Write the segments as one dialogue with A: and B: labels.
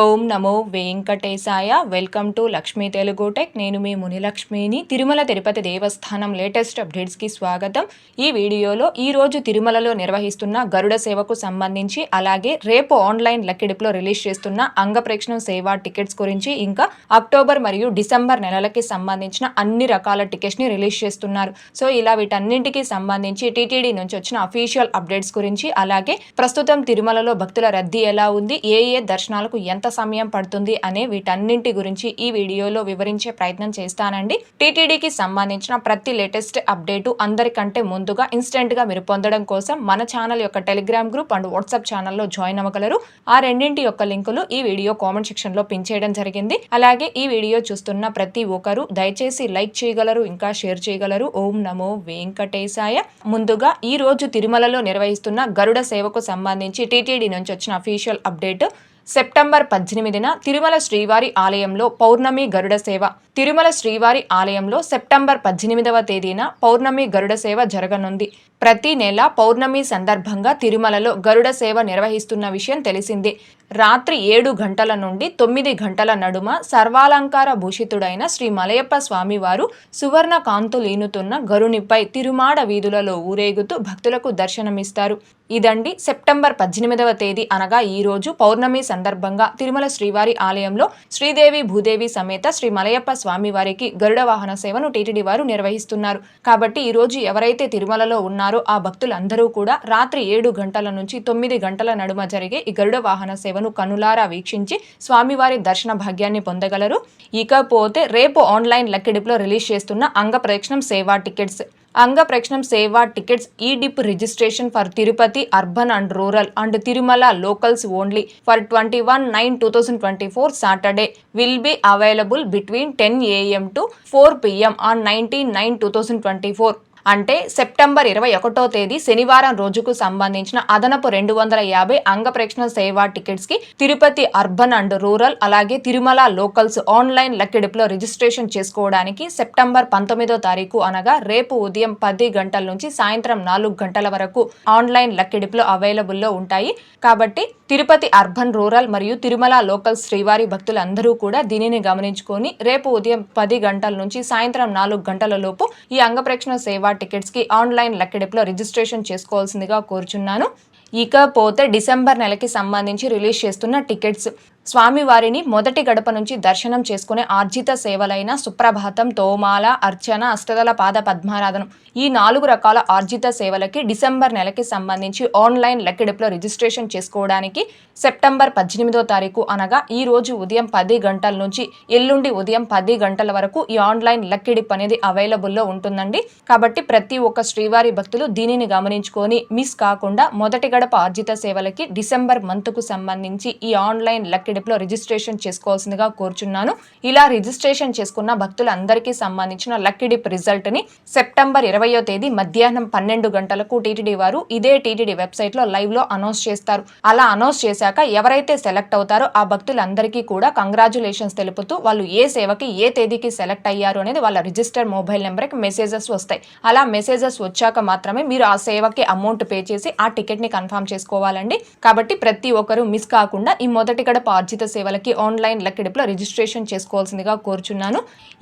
A: ఓం నమో వెంకటేశాయ. Welcome to Lakshmi Telugu tech. నేను మీ మునిలక్ష్మిని. తిరుమల తిరుపతి దేవస్థానం లేటెస్ట్ అప్డేట్స్కి స్వాగతం. ఈ వీడియోలో ఈరోజు తిరుమలలో నిర్వహిస్తున్న గరుడ సేవకు సంబంధించి అలాగే రేపు ఆన్లైన్ లక్కిడిప్లో రిలీజ్ చేస్తున్న అంగప్రేక్షణం సేవ టికెట్స్ గురించి ఇంకా అక్టోబర్ మరియు డిసెంబర్ నెలలకి సంబంధించిన అన్ని రకాల టికెట్స్ని రిలీజ్ చేస్తున్నారు. సో ఇలా వీటన్నింటికి సంబంధించి టీటీడీ నుంచి వచ్చిన అఫీషియల్ అప్డేట్స్ గురించి అలాగే ప్రస్తుతం తిరుమలలో భక్తుల రద్దీ ఎలా ఉంది? ఏ ఏ దర్శనాలకు ఎంత సమయం పడుతుంది అనే వీటన్నింటి గురించి ఈ వీడియోలో వివరించే ప్రయత్నం చేస్తానండి. టీటీడీకి సంబంధించిన ప్రతి లేటెస్ట్ అప్డేటు అందరికంటే ముందుగా ఇన్స్టెంట్గా మీరు పొందడం కోసం మన ఛానల్ యొక్క టెలిగ్రామ్ గ్రూప్ అండ్ వాట్సాప్ ఛానల్లో జాయిన్ అవ్వగలరు. ఆ రెండింటి యొక్క లింకులు ఈ వీడియో కామెంట్ సెక్షన్లో పిన్ చేయడం జరిగింది. అలాగే ఈ వీడియో చూస్తున్న ప్రతి ఒక్కరు దయచేసి లైక్ చేయగలరు ఇంకా షేర్ చేయగలరు. ఓం నమో వెంకటేశాయ. ముందుగా ఈ రోజు తిరుమలలో నిర్వహిస్తున్న గరుడ సేవకు సంబంధించి టీటీడీ నుంచి వచ్చిన అఫీషియల్ అప్డేట్. సెప్టెంబర్ పద్దెనిమిదిన తిరుమల శ్రీవారి ఆలయంలో పౌర్ణమి గరుడ సేవ. తిరుమల శ్రీవారి ఆలయంలో సెప్టెంబర్ పద్దెనిమిదవ తేదీన పౌర్ణమి గరుడ సేవ జరగనుంది. ప్రతి నెల పౌర్ణమి సందర్భంగా తిరుమలలో గరుడ సేవ నిర్వహిస్తున్న విషయం తెలిసిందే. రాత్రి ఏడు గంటల నుండి తొమ్మిది గంటల నడుమ సర్వాలంకార భూషితుడైన శ్రీ మలయప్ప స్వామివారు సువర్ణ కాంతులీనుతున్న గరునిపై తిరుమాడ వీధులలో ఊరేగుతూ భక్తులకు దర్శనమిస్తారు. ఇదండి సెప్టెంబర్ పద్దెనిమిదవ తేదీ అనగా ఈ రోజు పౌర్ణమి సందర్భంగా తిరుమల శ్రీవారి ఆలయంలో శ్రీదేవి భూదేవి సమేత శ్రీ మలయప్ప స్వామివారికి గరుడ వాహన సేవను టీటీడీ వారు నిర్వహిస్తున్నారు. కాబట్టి ఈ రోజు ఎవరైతే తిరుమలలో ఉన్నారో ఆ భక్తులందరూ కూడా రాత్రి ఏడు గంటల నుంచి తొమ్మిది గంటల నడుమ జరిగే ఈ గరుడ వాహన సేవను కనులారా వీక్షించి స్వామివారి దర్శన భాగ్యాన్ని పొందగలరు. ఇకపోతే రేపు ఆన్లైన్ లెక్కెడిపులో రిలీజ్ చేస్తున్న అంగ ప్రదక్షిణం సేవా టికెట్స్. అంగ ప్రక్షణం సేవా tickets E dip registration for Tirupati urban and rural and Tirumala locals only for twenty one nine two thousand twenty four Saturday. Will be available between ten AM to four PM on nineteen nine two thousand twenty four. అంటే September ఇరవై ఒకటో తేదీ శనివారం రోజుకు సంబంధించిన అదనపు రెండు వందల యాభై అంగప్రేక్షణ సేవా టికెట్స్కి తిరుపతి అర్బన్ అండ్ రూరల్ అలాగే తిరుమల లోకల్స్ ఆన్లైన్ లెక్కిడిపులో రిజిస్ట్రేషన్ చేసుకోవడానికి సెప్టెంబర్ పంతొమ్మిదో తారీఖు అనగా రేపు ఉదయం పది గంటల నుంచి సాయంత్రం నాలుగు గంటల వరకు ఆన్లైన్ లెక్కిడిపులో అవైలబుల్లో ఉంటాయి. కాబట్టి తిరుపతి అర్బన్ రూరల్ మరియు తిరుమల లోకల్ శ్రీవారి భక్తులందరూ కూడా దీనిని గమనించుకొని రేపు ఉదయం పది గంటల నుంచి సాయంత్రం నాలుగు గంటల లోపు ఈ అంగప్రేక్షణ సేవా టికెట్స్కి ఆన్లైన్ లెక్కడిపులో రిజిస్ట్రేషన్ చేసుకోవాల్సిందిగా కోరుచున్నాను. ఇకపోతే డిసెంబర్ నెలకి సంబంధించి రిలీజ్ చేస్తున్న టికెట్స్. స్వామివారిని మొదటి గడప నుంచి దర్శనం చేసుకునే ఆర్జిత సేవలైన సుప్రభాతం తోమాల అర్చన అష్టదల పాద పద్మారాధనం ఈ నాలుగు రకాల ఆర్జిత సేవలకి డిసెంబర్ నెలకి సంబంధించి ఆన్లైన్ లెక్కెడుపులో రిజిస్ట్రేషన్ చేసుకోవడానికి సెప్టెంబర్ పద్దెనిమిదో తారీఖు అనగా ఈ రోజు ఉదయం పది గంటల నుంచి ఎల్లుండి ఉదయం పది గంటల వరకు ఈ ఆన్లైన్ లెక్కెడిప్ అనేది అవైలబుల్లో ఉంటుందండి. కాబట్టి ప్రతి ఒక్క శ్రీవారి భక్తులు దీనిని గమనించుకొని మిస్ కాకుండా మొదటి గడప ఆర్జిత సేవలకి డిసెంబర్ మంత్కు సంబంధించి ఈ ఆన్లైన్ లెక్కి టిడిప్లో రిజిస్ట్రేషన్ చేసుకోవాల్సిందిగా కోరుచున్నాను. ఇలా రిజిస్ట్రేషన్ చేసుకున్న భక్తులందరికీ సంబంధించిన లక్కీ డిప్ రిజల్ట్ని సెప్టెంబర్ ఇరవయో తేదీ మధ్యాహ్నం పన్నెండు గంటలకు టీటీడీ వారు ఇదే టీటీడీ వెబ్సైట్లో లైవ్లో అనౌన్స్ చేస్తారు. అలా అనౌన్స్ చేశాక ఎవరైతే సెలెక్ట్ అవుతారో ఆ భక్తులందరికీ కూడా కంగ్రాచులేషన్స్ తెలుపుతూ వాళ్ళు ఏ సేవకి ఏ తేదీకి సెలెక్ట్ అయ్యారు అనేది వాళ్ళ రిజిస్టర్ మొబైల్ నెంబర్కి మెసేజెస్ వస్తాయి. అలా మెసేజెస్ వచ్చాక మాత్రమే మీరు ఆ సేవకి అమౌంట్ పే చేసి ఆ టికెట్ని కన్ఫర్మ్ చేసుకోవాలండి. కాబట్టి ప్రతి ఒక్కరూ మిస్ కాకుండా ఈ మొదటి గడప ఆర్జిత సేవలకి ఆన్లైన్ లెక్కిడిపులో రిజిస్ట్రేషన్ చేసుకోవాల్సిందిగా కోరుచున్నాను.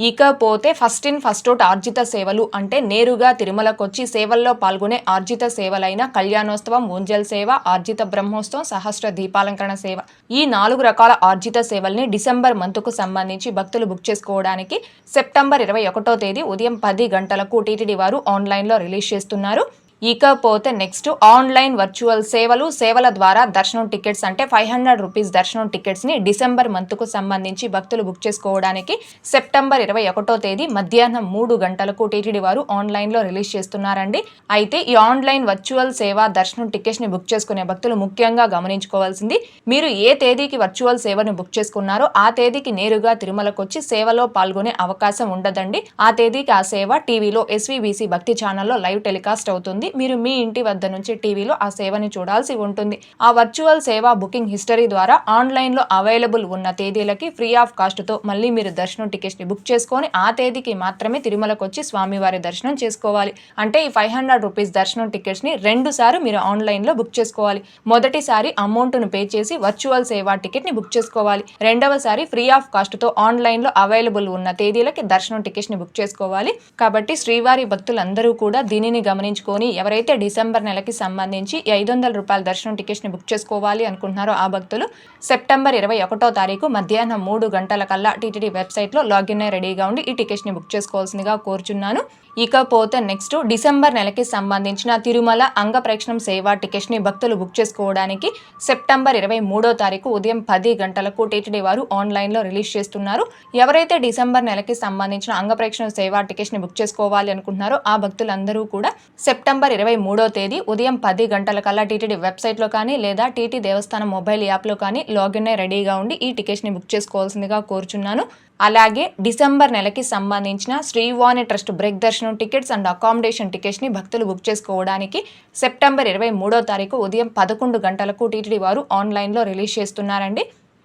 A: ఇకపోతే ఫస్ట్ ఇన్ ఫస్ట్ అవుట్ ఆర్జిత సేవలు అంటే నేరుగా తిరుమలకు వచ్చి సేవల్లో పాల్గొనే ఆర్జిత సేవలైన కళ్యాణోత్సవం ఊంజల్ సేవ ఆర్జిత బ్రహ్మోత్సవం సహస్ర దీపాలంకరణ సేవ. ఈ నాలుగు రకాల ఆర్జిత సేవల్ని డిసెంబర్ మంత్కు సంబంధించి భక్తులు బుక్ చేసుకోవడానికి సెప్టెంబర్ ఇరవై ఒకటో తేదీ ఉదయం పది గంటలకు టీటీడీ వారు ఆన్లైన్లో రిలీజ్ చేస్తున్నారు. ఇకపోతే నెక్స్ట్ ఆన్లైన్ వర్చువల్ సేవలు సేవల ద్వారా దర్శనం టికెట్స్ అంటే ఫైవ్ హండ్రెడ్ రూపీస్ దర్శనం టికెట్స్ని డిసెంబర్ మంత్కు సంబంధించి భక్తులు బుక్ చేసుకోవడానికి సెప్టెంబర్ ఇరవై ఒకటో తేదీ మధ్యాహ్నం మూడు గంటలకు టీటీడీ వారు ఆన్లైన్లో రిలీజ్ చేస్తున్నారండి. అయితే ఈ ఆన్లైన్ వర్చువల్ సేవ దర్శనం టికెట్స్ని బుక్ చేసుకునే భక్తులు ముఖ్యంగా గమనించుకోవాల్సింది మీరు ఏ తేదీకి వర్చువల్ సేవను బుక్ చేసుకున్నారో ఆ తేదీకి నేరుగా తిరుమలకు వచ్చి సేవలో పాల్గొనే అవకాశం ఉండదండి. ఆ తేదీకి ఆ సేవ టీవీలో ఎస్వీబీసీ భక్తి ఛానల్లో లైవ్ టెలికాస్ట్ అవుతుంది. మీరు మీ ఇంటి వద్ద నుంచి టీవీలో ఆ సేవని చూడాల్సి ఉంటుంది. ఆ వర్చువల్ సేవా బుకింగ్ హిస్టరీ ద్వారా ఆన్లైన్లో అవైలబుల్ ఉన్న తేదీలకి ఫ్రీ ఆఫ్ కాస్ట్తో మళ్ళీ మీరు దర్శనం టికెట్స్ని బుక్ చేసుకొని ఆ తేదీకి మాత్రమే తిరుమలకు వచ్చి స్వామివారి దర్శనం చేసుకోవాలి. అంటే ఈ ఫైవ్ హండ్రెడ్ రూపీస్ దర్శనం టికెట్స్ని రెండు సార్లు మీరు ఆన్లైన్లో బుక్ చేసుకోవాలి. మొదటిసారి అమౌంట్ను పే చేసి వర్చువల్ సేవా టికెట్ని బుక్ చేసుకోవాలి. రెండవసారి ఫ్రీ ఆఫ్ కాస్ట్తో ఆన్లైన్లో అవైలబుల్ ఉన్న తేదీలకి దర్శనం టికెట్స్ని బుక్ చేసుకోవాలి. కాబట్టి శ్రీవారి భక్తులందరూ కూడా దీనిని గమనించుకొని ఎవరైతే డిసెంబర్ నెలకి సంబంధించి ఐదు వందల రూపాయల దర్శనం టికెట్స్ని బుక్ చేసుకోవాలి అనుకుంటున్నారో ఆ భక్తులు సెప్టెంబర్ ఇరవై ఒకటో తారీఖు మధ్యాహ్నం మూడు గంటల కల్లా టీటీడీ వెబ్సైట్లో లాగిన్ అయి రెడీగా ఉండి ఈ టికెట్స్ని బుక్ చేసుకోవాల్సిందిగా కోరుచున్నాను. ఇకపోతే నెక్స్ట్ డిసెంబర్ నెలకి సంబంధించిన తిరుమల అంగప్రేక్షణం సేవా టికెట్స్ని భక్తులు బుక్ చేసుకోవడానికి సెప్టెంబర్ ఇరవై మూడో తారీఖు ఉదయం పది గంటలకు టీటీడీ వారు ఆన్లైన్లో రిలీజ్ చేస్తున్నారు. ఎవరైతే డిసెంబర్ నెలకి సంబంధించిన అంగప్రేక్షణ సేవా టికెట్స్ని బుక్ చేసుకోవాలి అనుకుంటున్నారో ఆ భక్తులందరూ కూడా సెప్టెంబర్ ఇరవై మూడో తేదీ ఉదయం పది గంటల కల్లా టీటీడీ వెబ్సైట్లో కానీ లేదా టీటీ దేవస్థానం మొబైల్ యాప్లో కానీ లాగిన్ అయి రెడీగా ఉండి ఈ టికెట్స్ని బుక్ చేసుకోవాల్సిందిగా కోరుచున్నాను. అలాగే డిసెంబర్ నెలకి సంబంధించిన శ్రీవాణి ట్రస్ట్ బ్రేక్ దర్శనం టికెట్స్ అండ్ అకామిడేషన్ టికెట్స్ని భక్తులు బుక్ చేసుకోవడానికి సెప్టెంబర్ ఇరవై మూడో తారీఖు ఉదయం పదకొండు గంటలకు టీటీడీ వారు ఆన్లైన్లో రిలీజ్ చేస్తున్నారండి.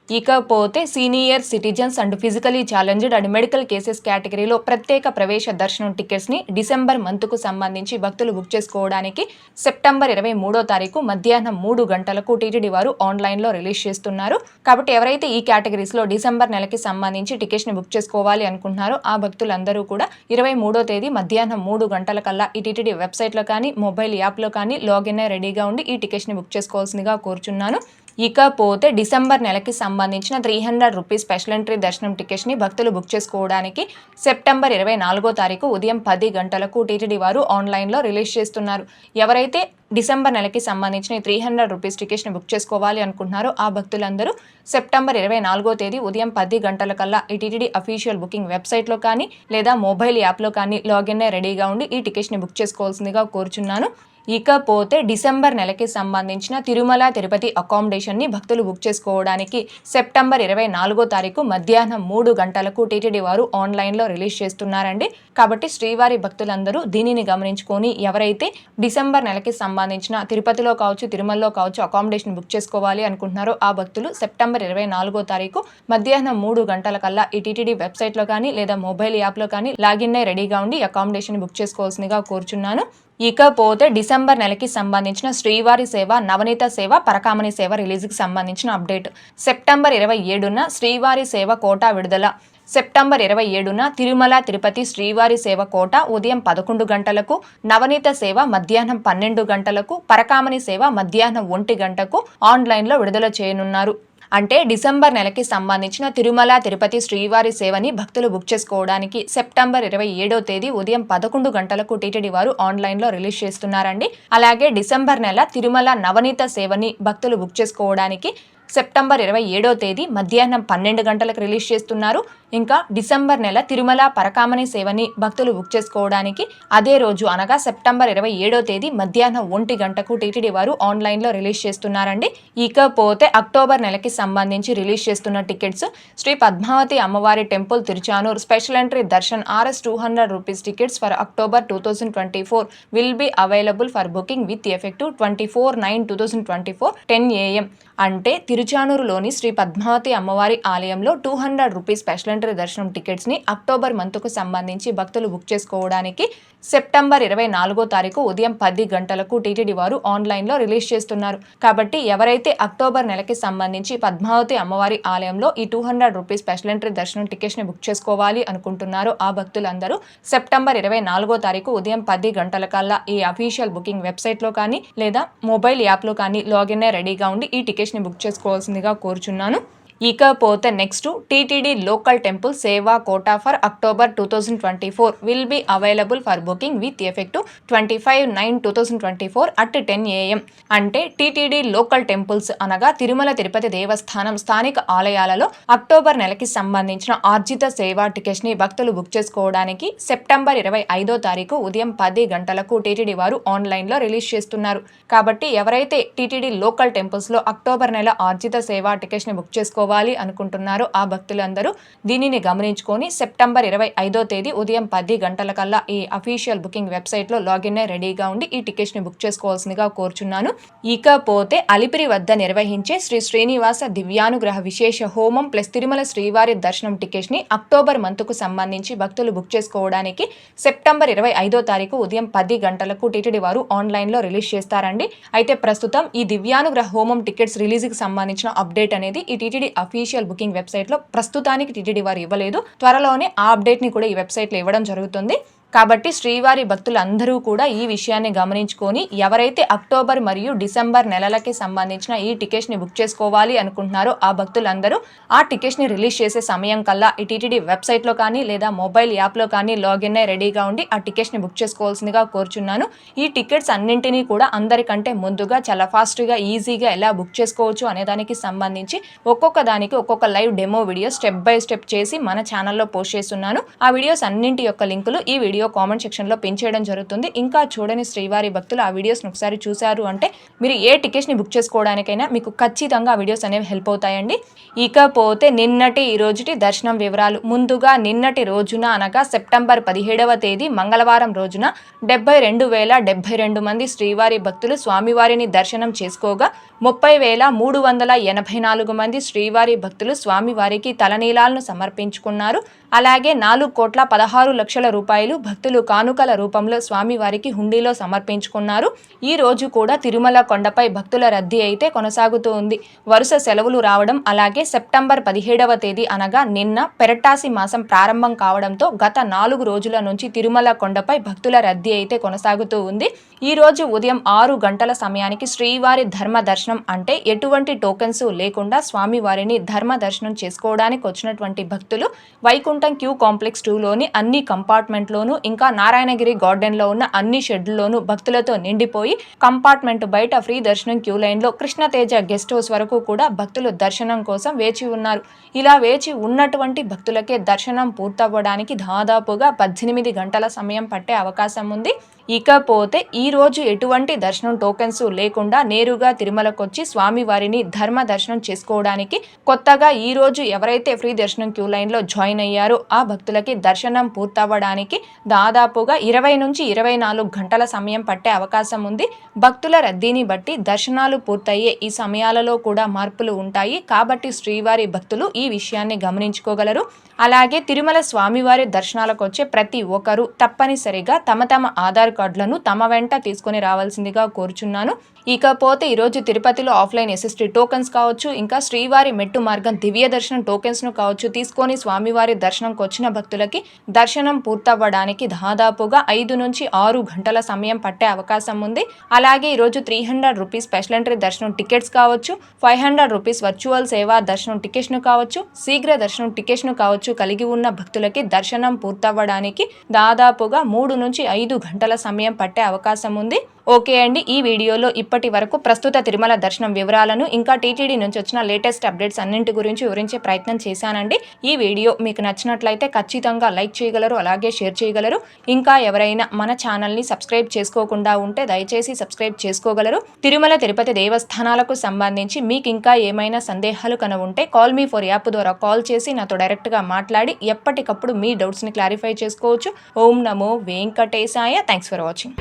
A: ఇకపోతే senior citizens and physically challenged and medical cases కేటగిరీలో ప్రత్యేక ప్రవేశ దర్శనం టికెట్స్ని డిసెంబర్ మంత్కు సంబంధించి భక్తులు బుక్ చేసుకోవడానికి సెప్టెంబర్ ఇరవై మూడో తారీఖు మధ్యాహ్నం మూడు గంటలకు టీటీడీ వారు ఆన్లైన్లో రిలీజ్ చేస్తున్నారు. కాబట్టి ఎవరైతే ఈ కేటగిరీస్లో డిసెంబర్ నెలకి సంబంధించి టికెట్స్ని బుక్ చేసుకోవాలి అనుకుంటున్నారో ఆ భక్తులందరూ కూడా ఇరవై మూడో తేదీ మధ్యాహ్నం మూడు గంటల కల్లా ఈ టీటీడీ వెబ్సైట్లో కానీ మొబైల్ యాప్లో కానీ లాగిన్ అయి రెడీగా ఉండి ఈ టికెట్స్ని బుక్ చేసుకోవాల్సిందిగా కోరుచున్నాను. ఇకపోతే డిసెంబర్ నెలకి సంబంధించిన three hundred rupees special entry దర్శనం టికెట్స్ని భక్తులు బుక్ చేసుకోవడానికి సెప్టెంబర్ ఇరవై నాలుగో తారీఖు ఉదయం పది గంటలకు టీటీడీ వారు ఆన్లైన్లో రిలీజ్ చేస్తున్నారు. ఎవరైతే డిసెంబర్ నెలకి సంబంధించిన త్రీ హండ్రెడ్ రూపీస్ టికెట్స్ని బుక్ చేసుకోవాలి అనుకుంటున్నారో ఆ భక్తులందరూ సెప్టెంబర్ ఇరవై నాలుగో తేదీ ఉదయం పది గంటల కల్లా ఈ టీటీడీ అఫీషియల్ బుకింగ్ వెబ్సైట్లో కానీ లేదా మొబైల్ యాప్లో కానీ లాగిన్ అయి రెడీగా ఉండి ఈ టికెట్స్ని బుక్ చేసుకోవాల్సిందిగా కోరుచున్నాను. ఇకపోతే డిసెంబర్ నెలకి సంబంధించిన తిరుమల తిరుపతి అకామిడేషన్ని భక్తులు బుక్ చేసుకోవడానికి సెప్టెంబర్ ఇరవై నాలుగో తారీఖు మధ్యాహ్నం మూడు గంటలకు టీటీడీ వారు ఆన్లైన్లో రిలీజ్ చేస్తున్నారండి. కాబట్టి శ్రీవారి భక్తులందరూ దీనిని గమనించుకొని ఎవరైతే డిసెంబర్ నెలకి సంబంధించిన తిరుపతిలో కావచ్చు తిరుమలలో కావచ్చు అకామిడేషన్ బుక్ చేసుకోవాలి అనుకుంటున్నారో ఆ భక్తులు సెప్టెంబర్ ఇరవై నాలుగో తారీఖు మధ్యాహ్నం మూడు గంటల కల్లా ఈ టీటీడీ వెబ్సైట్లో కానీ లేదా మొబైల్ యాప్లో కానీ లాగిన్ అయి రెడీగా ఉండి అకామిడేషన్ బుక్ చేసుకోవాల్సిందిగా కోరుచున్నాను. ఇకపోతే డిసెంబర్ నెలకి సంబంధించిన శ్రీవారి సేవ నవనీత సేవ పరకామణి సేవ రిలీజ్కి సంబంధించిన అప్డేట్. సెప్టెంబర్ ఇరవై ఏడున శ్రీవారి సేవ కోటా విడుదల. సెప్టెంబర్ ఇరవై ఏడున తిరుమల తిరుపతి శ్రీవారి సేవ కోట ఉదయం పదకొండు గంటలకు నవనీత సేవ మధ్యాహ్నం పన్నెండు గంటలకు పరకామణి సేవ మధ్యాహ్నం ఒంటి గంటకు ఆన్లైన్లో విడుదల చేయనున్నారు. అంటే డిసెంబర్ నెలకి సంబంధించిన తిరుమల తిరుపతి శ్రీవారి సేవని భక్తులు బుక్ చేసుకోవడానికి సెప్టెంబర్ ఇరవై ఏడో తేదీ ఉదయం పదకొండు గంటలకు టీటీడీ వారు ఆన్లైన్లో రిలీజ్ చేస్తున్నారండి. అలాగే డిసెంబర్ నెల తిరుమల నవనీత సేవని భక్తులు బుక్ చేసుకోవడానికి సెప్టెంబర్ ఇరవై ఏడో తేదీ మధ్యాహ్నం పన్నెండు గంటలకు రిలీజ్ చేస్తున్నారు. ఇంకా డిసెంబర్ నెల తిరుమల పరకామణి సేవని భక్తులు బుక్ చేసుకోవడానికి అదే రోజు అనగా సెప్టెంబర్ ఇరవై ఏడో తేదీ మధ్యాహ్నం ఒంటి గంటకు టీటీడీ వారు ఆన్లైన్లో రిలీజ్ చేస్తున్నారండి. ఇకపోతే అక్టోబర్ నెలకి సంబంధించి రిలీజ్ చేస్తున్న టికెట్స్ శ్రీ పద్మావతి అమ్మవారి temple Tiruchanur special entry darshan RS two hundred rupees tickets for October two thousand twenty four will be available for booking with effective twenty four nine two thousand twenty four ten AM. అంటే తిరుచానూరులోని శ్రీ పద్మావతి అమ్మవారి ఆలయంలో two hundred rupees special entry దర్శనం టికెట్స్ని October మంత్కు సంబంధించి భక్తులు book చేసుకోవడానికి September ఇరవై నాలుగో తారీఖు ఉదయం పది గంటలకు టీటీడీ వారు ఆన్లైన్లో రిలీజ్ చేస్తున్నారు. కాబట్టి ఎవరైతే అక్టోబర్ నెలకి సంబంధించి పద్మావతి అమ్మవారి ఆలయంలో ఈ two hundred rupees special entry దర్శనం టికెట్స్ని బుక్ చేసుకోవాలి అనుకుంటున్నారో ఆ భక్తులందరూ సెప్టెంబర్ ఇరవై నాలుగో తారీఖు ఉదయం పది గంటల కల్లా ఈ అఫీషియల్ బుకింగ్ వెబ్సైట్లో కానీ లేదా మొబైల్ యాప్లో కానీ లాగిన్ అయి రెడీగా ఉండి ఈ టికెట్ టికెట్స్ని బుక్ చేసుకోవాల్సిందిగా కోరుచున్నాను. ఇకపోతే నెక్స్ట్ టీటీడీ లోకల్ టెంపుల్ సేవా quota for October two thousand twenty four will be available for booking with effect twenty five nine two thousand twenty four at ten AM అంటే TTD local temples అనగా తిరుమల తిరుపతి దేవస్థానం స్థానిక ఆలయాలలో October నెలకి సంబంధించిన ఆర్జిత సేవా టికెట్స్ని భక్తులు బుక్ చేసుకోవడానికి సెప్టెంబర్ ఇరవై ఐదో తారీఖు ఉదయం పది గంటలకు టీటీడీ వారు ఆన్లైన్లో రిలీజ్ చేస్తున్నారు. కాబట్టి ఎవరైతే టీటీడీ లోకల్ టెంపుల్స్లో అక్టోబర్ నెల ఆర్జిత సేవా టికెట్స్ని బుక్ చేసుకో చేసుకోవాలి అనుకుంటున్నారో ఆ భక్తులందరూ. దీనిని గమనించుకొని సెప్టెంబర్ ఇరవై ఐదో తేదీ ఉదయం పది గంటల కల్లా ఈ అఫీషియల్ బుకింగ్ వెబ్సైట్లో లాగిన్ అయి రెడీగా ఉండి ఈ టికెట్స్ని బుక్ చేసుకోవాల్సిందిగా కోరుచున్నాను. ఇకపోతే అలిపిరి వద్ద నిర్వహించే శ్రీ శ్రీనివాస దివ్యానుగ్రహ విశేష హోమం ప్లస్ తిరుమల శ్రీవారి దర్శనం టికెట్స్ని అక్టోబర్ మంత్కు సంబంధించి భక్తులు బుక్ చేసుకోవడానికి సెప్టెంబర్ ఇరవై ఐదో తారీఖు ఉదయం పది గంటలకు టీటీడీ వారు ఆన్లైన్లో రిలీజ్ చేస్తారండి. అయితే ప్రస్తుతం ఈ దివ్యానుగ్రహ హోమం టికెట్స్ రిలీజ్కి సంబంధించిన అప్డేట్ అనేది ఈ టీటీడీ అఫీషియల్ బుకింగ్ వెబ్సైట్లో ప్రస్తుతానికి టీటీడీ వారు ఇవ్వలేదు. త్వరలోనే ఆ అప్డేట్ని కూడా ఈ వెబ్సైట్లో ఇవ్వడం జరుగుతుంది. కాబట్టి శ్రీవారి భక్తులందరూ కూడా ఈ విషయాన్ని గమనించుకొని ఎవరైతే అక్టోబర్ మరియు డిసెంబర్ నెలలకి సంబంధించిన ఈ టికెట్స్ని బుక్ చేసుకోవాలి అనుకుంటున్నారో ఆ భక్తులందరూ ఆ టికెట్స్ని రిలీజ్ చేసే సమయం కల్లా ఈ టీటీడీ వెబ్సైట్లో కానీ లేదా మొబైల్ యాప్లో కానీ లాగిన్ అయి రెడీగా ఉండి ఆ టికెట్స్ని బుక్ చేసుకోవాల్సిందిగా కోరుచున్నాను. ఈ టికెట్స్ అన్నింటినీ కూడా అందరికంటే ముందుగా చాలా ఫాస్ట్గా ఈజీగా ఎలా బుక్ చేసుకోవచ్చు అనే దానికి సంబంధించి ఒక్కొక్క దానికి ఒక్కొక్క live demo video step by step చేసి మన ఛానల్లో పోస్ట్ చేస్తున్నాను. ఆ వీడియోస్ అన్నింటి యొక్క లింకులు ఈ వీడియో కామెంట్ సెక్షన్లో పిన్ చేయడం జరుగుతుంది. ఇంకా చూడని శ్రీవారి భక్తులు ఆ వీడియోస్ని ఒకసారి చూశారు అంటే మీరు ఏ టికెట్స్ని బుక్ చేసుకోవడానికైనా మీకు ఖచ్చితంగా ఆ వీడియోస్ అనేవి హెల్ప్ అవుతాయండి. ఇకపోతే నిన్నటి ఈ రోజుటి దర్శనం వివరాలు. ముందుగా నిన్నటి రోజున అనగా సెప్టెంబర్ పదిహేడవ తేదీ మంగళవారం రోజున డెబ్బై రెండు వేల డెబ్బై రెండు మంది శ్రీవారి భక్తులు స్వామివారిని దర్శనం చేసుకోగా ముప్పై వేల మూడు వందల ఎనభై నాలుగు మంది శ్రీవారి భక్తులు స్వామివారికి తలనీలాలను సమర్పించుకున్నారు. అలాగే నాలుగు కోట్ల పదహారు లక్షల రూపాయలు భక్తులు కానుకల రూపంలో స్వామివారికి హుండీలో సమర్పించుకున్నారు. ఈ రోజు కూడా తిరుమల కొండపై భక్తుల రద్దీ అయితే కొనసాగుతూ ఉంది. వరుస సెలవులు రావడం అలాగే సెప్టెంబర్ పదిహేడవ తేదీ అనగా నిన్న పెరటాసి మాసం ప్రారంభం కావడంతో గత నాలుగు రోజుల నుంచి తిరుమల కొండపై భక్తుల రద్దీ అయితే కొనసాగుతూ ఉంది. ఈ రోజు ఉదయం ఆరు గంటల సమయానికి శ్రీవారి ధర్మ దర్శనం అంటే ఎటువంటి టోకెన్స్ లేకుండా స్వామివారిని ధర్మ దర్శనం చేసుకోవడానికి వచ్చినటువంటి భక్తులు వైకుంఠం క్యూ కాంప్లెక్స్ టూలోని అన్ని కంపార్ట్మెంట్లోనూ ఇంకా నారాయణగిరి గార్డెన్లో ఉన్న అన్ని షెడ్లలోనూ భక్తులతో నిండిపోయి కంపార్ట్మెంట్ బయట ఫ్రీ దర్శనం క్యూ లైన్లో కృష్ణతేజ గెస్ట్ హౌస్ వరకు కూడా భక్తులు దర్శనం కోసం వేచి ఉన్నారు. ఇలా వేచి ఉన్నటువంటి భక్తులకే దర్శనం పూర్తవ్వడానికి దాదాపుగా పద్దెనిమిది గంటల సమయం పట్టే అవకాశం ఉంది. ఇకపోతే ఈ రోజు ఎటువంటి దర్శనం టోకెన్స్ లేకుండా నేరుగా తిరుమలకొచ్చి స్వామివారిని ధర్మ దర్శనం చేసుకోవడానికి కొత్తగా ఈ రోజు ఎవరైతే ఫ్రీ దర్శనం క్యూ లైన్లో జాయిన్ అయ్యారో ఆ భక్తులకి దర్శనం పూర్తవ్వడానికి దాదాపుగా ఇరవై నుంచి ఇరవై నాలుగు గంటల సమయం పట్టే అవకాశం ఉంది. భక్తుల రద్దీని బట్టి దర్శనాలు పూర్తయ్యే ఈ సమయాలలో కూడా మార్పులు ఉంటాయి. కాబట్టి శ్రీవారి భక్తులు ఈ విషయాన్ని గమనించుకోగలరు. అలాగే తిరుమల స్వామివారి దర్శనాలకు వచ్చే ప్రతి ఒక్కరూ తప్పనిసరిగా తమ తమ ఆధార్ కార్డులను తమ వెంట తీసుకొని రావాల్సిందిగా కోరుచున్నాను. ఇకపోతే ఈరోజు తిరుపతిలో ఆఫ్లైన్ ఎస్ఎస్టీ టోకెన్స్ కావచ్చు ఇంకా శ్రీవారి మెట్టు మార్గం దివ్య దర్శనం టోకెన్స్ను కావచ్చు తీసుకొని స్వామివారి దర్శనంకి వచ్చిన భక్తులకి దర్శనం పూర్తవ్వడానికి దాదాపుగా ఐదు నుంచి ఆరు గంటల సమయం పట్టే అవకాశం ఉంది. అలాగే ఈరోజు three hundred rupees special entry దర్శనం టికెట్స్ కావచ్చు ఫైవ్ హండ్రెడ్ రూపీస్ వర్చువల్ సేవా దర్శనం టికెట్స్ను కావచ్చు శీఘ్ర దర్శనం టికెట్స్ను కావచ్చు కలిగి ఉన్న భక్తులకి దర్శనం పూర్తవ్వడానికి దాదాపుగా మూడు నుంచి ఐదు గంటల సమయం పట్టే అవకాశం ఉంది. ఓకే అండి. ఈ వీడియోలో ఇప్పటి వరకు ప్రస్తుత తిరుమల దర్శనం వివరాలను ఇంకా టీటీడీ నుంచి వచ్చిన లేటెస్ట్ అప్డేట్స్ అన్నింటి గురించి వివరించే ప్రయత్నం చేశానండి. ఈ వీడియో మీకు నచ్చినట్లయితే ఖచ్చితంగా లైక్ చేయగలరు అలాగే షేర్ చేయగలరు. ఇంకా ఎవరైనా మన ఛానల్ని సబ్స్క్రైబ్ చేసుకోకుండా ఉంటే దయచేసి సబ్స్క్రైబ్ చేసుకోగలరు. తిరుమల తిరుపతి దేవస్థానాలకు సంబంధించి మీకు ఇంకా ఏమైనా సందేహాలు కన ఉంటే కాల్ మీ ఫర్ యాప్ ద్వారా కాల్ చేసి నాతో డైరెక్ట్గా మాట్లాడి ఎప్పటికప్పుడు మీ డౌట్స్ని క్లారిఫై చేసుకోవచ్చు. ఓం నమో వెంకటేశాయ. Thanks for watching.